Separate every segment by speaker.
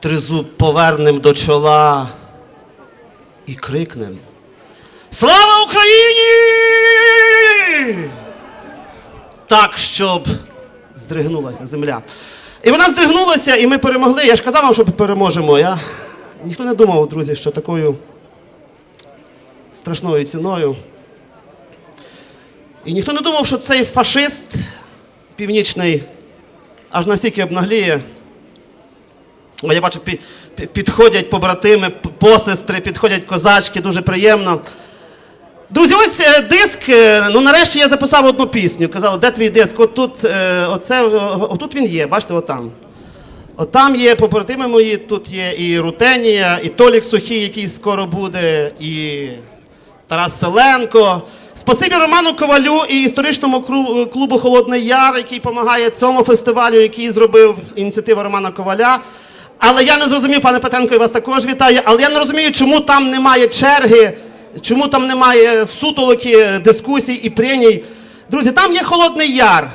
Speaker 1: тризуб повернем до чола і крикнем. Слава Україні! Так, щоб здригнулася земля. І вона здригнулася, і ми перемогли. Я ж казав вам, що переможемо. Я... Ніхто не думав, друзі, що такою страшною ціною. І ніхто не думав, що цей фашист північний аж настільки обнагліє. Я бачу, пі- пі- підходять побратими, посестри, підходять козачки, дуже приємно. Друзі, ось е, диск. е, Ну, нарешті я записав одну пісню. Казали, де твій диск? От тут, е, оце, отут він є, бачите, отам. Отам є побратими мої, тут є і Рутенія, і Толік Сухий, який скоро буде, і Тарас Селенко. Спасибі Роману Ковалю і історичному клубу Холодний Яр, який допомагає цьому фестивалю, який зробив ініціатива Романа Коваля. Але я не зрозумів, пане Петренко, я вас також вітаю. Але я не розумію, чому там немає черги, чому там немає сутолоки, дискусій і преній. Друзі, там є Холодний Яр.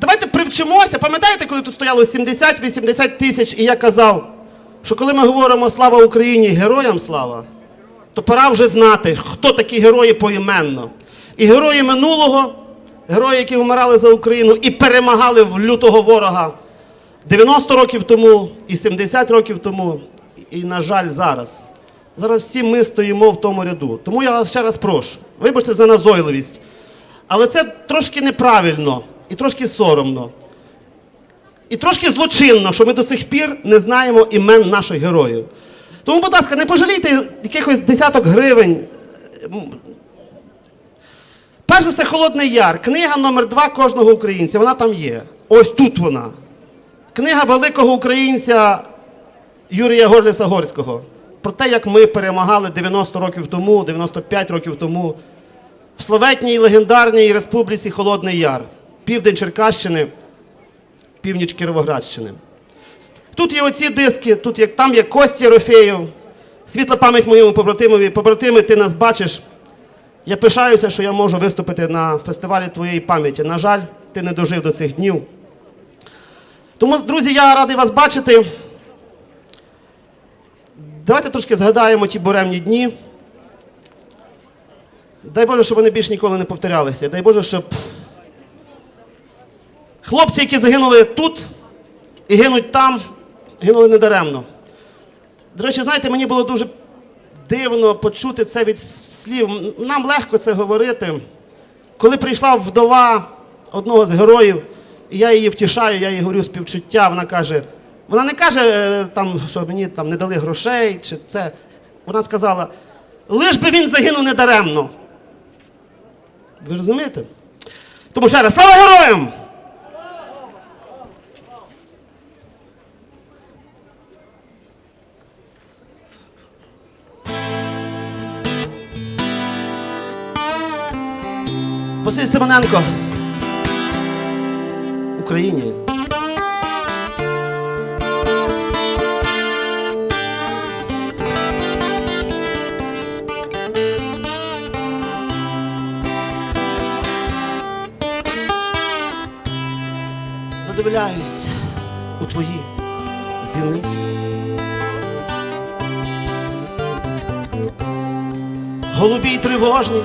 Speaker 1: Давайте привчимося. Пам'ятаєте, коли тут стояло 70-80 тисяч, і я казав, що коли ми говоримо слава Україні, героям слава, то пора вже знати, хто такі герої поіменно. І герої минулого, герої, які вмирали за Україну і перемагали в лютого ворога 90 років тому і 70 років тому, і, на жаль, зараз. Зараз всі ми стоїмо в тому ряду. Тому я вас ще раз прошу, вибачте за назойливість. Але це трошки неправильно і трошки соромно. І трошки злочинно, що ми до сих пір не знаємо імен наших героїв. Тому, будь ласка, не пожалійте якихось десяток гривень. Перш за все, Холодний Яр. Книга номер два кожного українця. Вона там є. Ось тут вона. Книга великого українця Юрія Горліса Горського. Про те, як ми перемагали 90 років тому, 95 років тому в славетній легендарній республіці Холодний Яр, південь Черкащини, північ Кіровоградщини. Тут є оці диски, тут є, там є Костя Єрофеєв, світла пам'ять моєму побратимові. Побратими, ти нас бачиш. Я пишаюся, що я можу виступити на фестивалі твоєї пам'яті. На жаль, ти не дожив до цих днів. Тому, друзі, я радий вас бачити. Давайте трошки згадаємо ті буремні дні. Дай Боже, щоб вони більш ніколи не повторялися. Дай Боже, щоб хлопці, які загинули тут і гинуть там, гинули недаремно. До речі, знаєте, мені було дуже дивно почути це від слів. Нам легко це говорити. Коли прийшла вдова одного з героїв, і я її втішаю, я їй говорю співчуття, вона каже, вона не каже, е, там, що мені там не дали грошей, чи це. Вона сказала, лиш би він загинув недаремно. Ви розумієте? Тому ще раз, слава героям! Василь Симоненко. Україні. Задивляюсь у твої зіниці. Голубі й тривожні,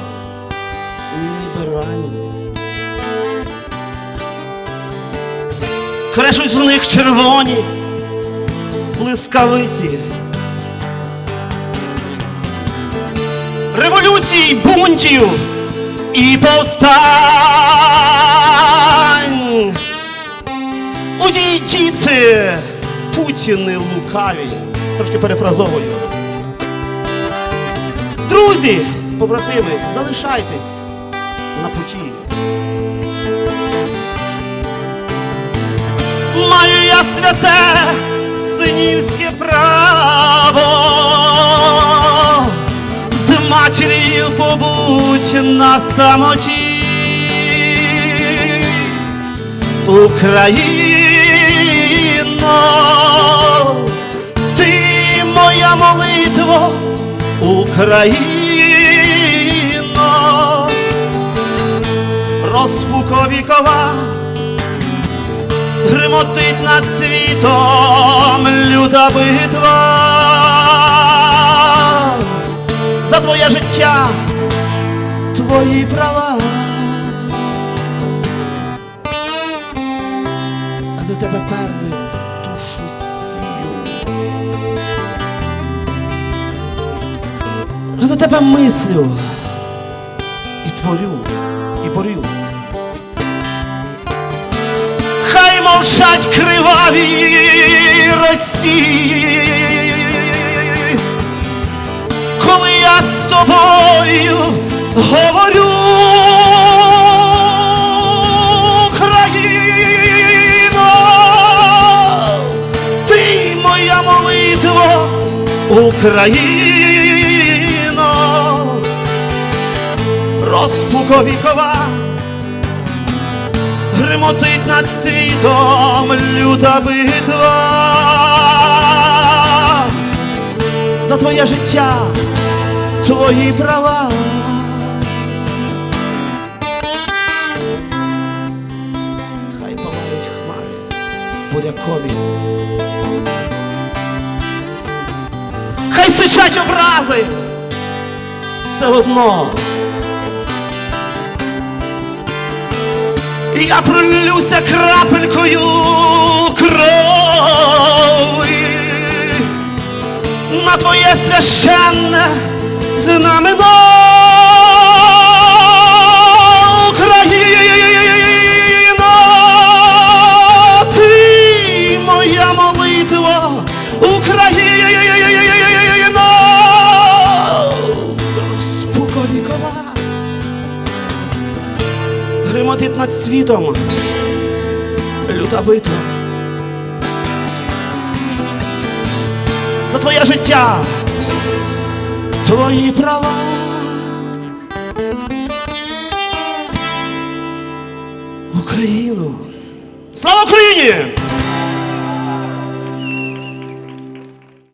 Speaker 1: ніби ранні. Крешуть з них червоні блискавиці. Революцій, бунтів і повстань. Одійдіти, путіни лукаві. Трошки перефразовую. Друзі, побратими, залишайтесь на путі. Маю я святе синівське право з матір'ю побудь на самоті. Україно, ти моя молитва, Україно, розпуковікова гримотить над світом. люта битва за твоє життя, твої права. А до тебе перли душу свою. А до тебе мислю і творю, Хай мовчать криваві Росії, коли я з тобою говорю, Україно, ти моя молитва, Україно, розпуковікова гримотить над світом люта битва за твоє життя, твої права. Хай палають хмари бурякові. Хай сичать образи все одно. Я пролюся крапелькою крові. На твоє священне знамено гримотить над світом люта битва. За твоє життя, твої права. Україну! Слава Україні!